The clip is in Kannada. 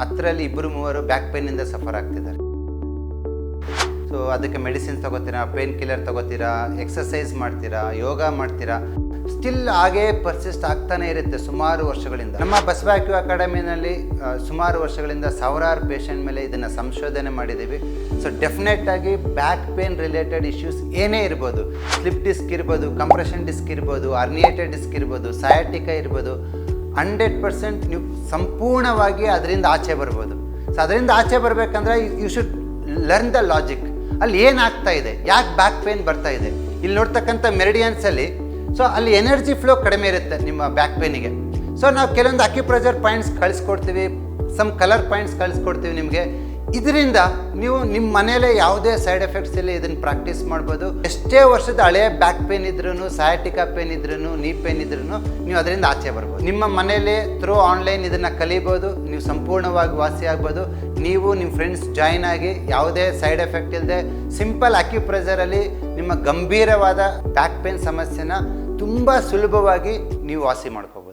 ಹತ್ತರಲ್ಲಿ ಇಬ್ಬರು ಮೂವರು ಬ್ಯಾಕ್ ಪೇನಿಂದ ಸಫರ್ ಆಗ್ತಿದ್ದಾರೆ. ಸೊ ಅದಕ್ಕೆ ಮೆಡಿಸಿನ್ ತಗೋತೀರಾ ಪೇನ್ ಕಿಲ್ಲರ್ ತಗೋತೀರಾ ಎಕ್ಸಸೈಸ್ ಮಾಡ್ತೀರಾ ಯೋಗ ಮಾಡ್ತೀರಾ? ಸ್ಟಿಲ್ ಹಾಗೇ ಪರ್ಸಿಸ್ಟ್ ಆಗ್ತಾನೆ ಇರುತ್ತೆ ಸುಮಾರು ವರ್ಷಗಳಿಂದ. ನಮ್ಮ ಬಸವಾಕ್ಯೂ ಅಕಾಡೆಮಿನಲ್ಲಿ ಸುಮಾರು ವರ್ಷಗಳಿಂದ ಸಾವಿರಾರು ಪೇಷಂಟ್ ಮೇಲೆ ಇದನ್ನು ಸಂಶೋಧನೆ ಮಾಡಿದ್ದೀವಿ. ಸೊ ಡೆಫಿನೆಟ್ ಆಗಿ ಬ್ಯಾಕ್ ಪೇನ್ ರಿಲೇಟೆಡ್ ಇಶ್ಯೂಸ್ ಏನೇ ಇರ್ಬೋದು. ಸ್ಲಿಪ್ ಡಿಸ್ಕ್ ಇರ್ಬೋದು ಕಂಪ್ರೆಷನ್ ಡಿಸ್ಕ್ ಇರ್ಬೋದು ಅರ್ನಿಯೇಟೆಡ್ ಡಿಸ್ಕ್ ಇರ್ಬೋದು ಸಯಾಟಿಕ ಇರ್ಬೋದು ಹಂಡ್ರೆಡ್ ಪರ್ಸೆಂಟ್ ನೀವು ಸಂಪೂರ್ಣವಾಗಿ ಅದರಿಂದ ಆಚೆ ಬರ್ಬೋದು. ಸೊ ಅದರಿಂದ ಆಚೆ ಬರಬೇಕಂದ್ರೆ you should learn the logic ಅಲ್ಲಿ ಏನಾಗ್ತಾ ಇದೆ? ಯಾಕೆ ಬ್ಯಾಕ್ ಪೇನ್ ಬರ್ತಾ ಇದೆ? ಇಲ್ಲಿ ನೋಡ್ತಕ್ಕಂಥ ಮೆರಿಡಿಯನ್ಸಲ್ಲಿ ಸೊ ಅಲ್ಲಿ ಎನರ್ಜಿ ಫ್ಲೋ ಕಡಿಮೆ ಇರುತ್ತೆ ನಿಮ್ಮ ಬ್ಯಾಕ್ ಪೇನಿಗೆ ಸೊ ನಾವು ಕೆಲವೊಂದು ಅಕ್ಯುಪ್ರೆಷರ್ ಪಾಯಿಂಟ್ಸ್ ಕಳಿಸ್ಕೊಡ್ತೀವಿ ಸಮ್ ಕಲರ್ ಪಾಯಿಂಟ್ಸ್ ಕಳಿಸ್ಕೊಡ್ತೀವಿ ನಿಮಗೆ. ಇದರಿಂದ ನೀವು ನಿಮ್ಮ ಮನೆಯಲ್ಲೇ ಯಾವುದೇ ಸೈಡ್ ಎಫೆಕ್ಟ್ಸ್ ಇಲ್ಲ ಇದನ್ನು ಪ್ರಾಕ್ಟೀಸ್ ಮಾಡ್ಬೋದು. ಎಷ್ಟೇ ವರ್ಷದ ಹಳೆಯ ಬ್ಯಾಕ್ ಪೇನ್ ಇದ್ರೂ ಸಯಾಟಿಕಾ ಪೇನ್ ಇದ್ರೂ ನೀ ಪೇನ್ ಇದ್ರೂ ನೀವು ಅದರಿಂದ ಆಚೆ ಬರ್ಬೋದು. ನಿಮ್ಮ ಮನೇಲಿ ಥ್ರೂ ಆನ್ಲೈನ್ ಇದನ್ನು ಕಲಿಬೋದು. ನೀವು ಸಂಪೂರ್ಣವಾಗಿ ವಾಸಿ ಆಗ್ಬೋದು. ನೀವು ನಿಮ್ಮ ಫ್ರೆಂಡ್ಸ್ ಜಾಯ್ನ್ ಆಗಿ ಯಾವುದೇ ಸೈಡ್ ಎಫೆಕ್ಟ್ ಇಲ್ಲದೆ ಸಿಂಪಲ್ ಅಕ್ಯುಪ್ರೆಸರಲ್ಲಿ ನಿಮ್ಮ ಗಂಭೀರವಾದ ಬ್ಯಾಕ್ ಪೇನ್ ಸಮಸ್ಯೆನ ತುಂಬ ಸುಲಭವಾಗಿ ನೀವು ವಾಸಿ ಮಾಡ್ಕೋಬೋದು.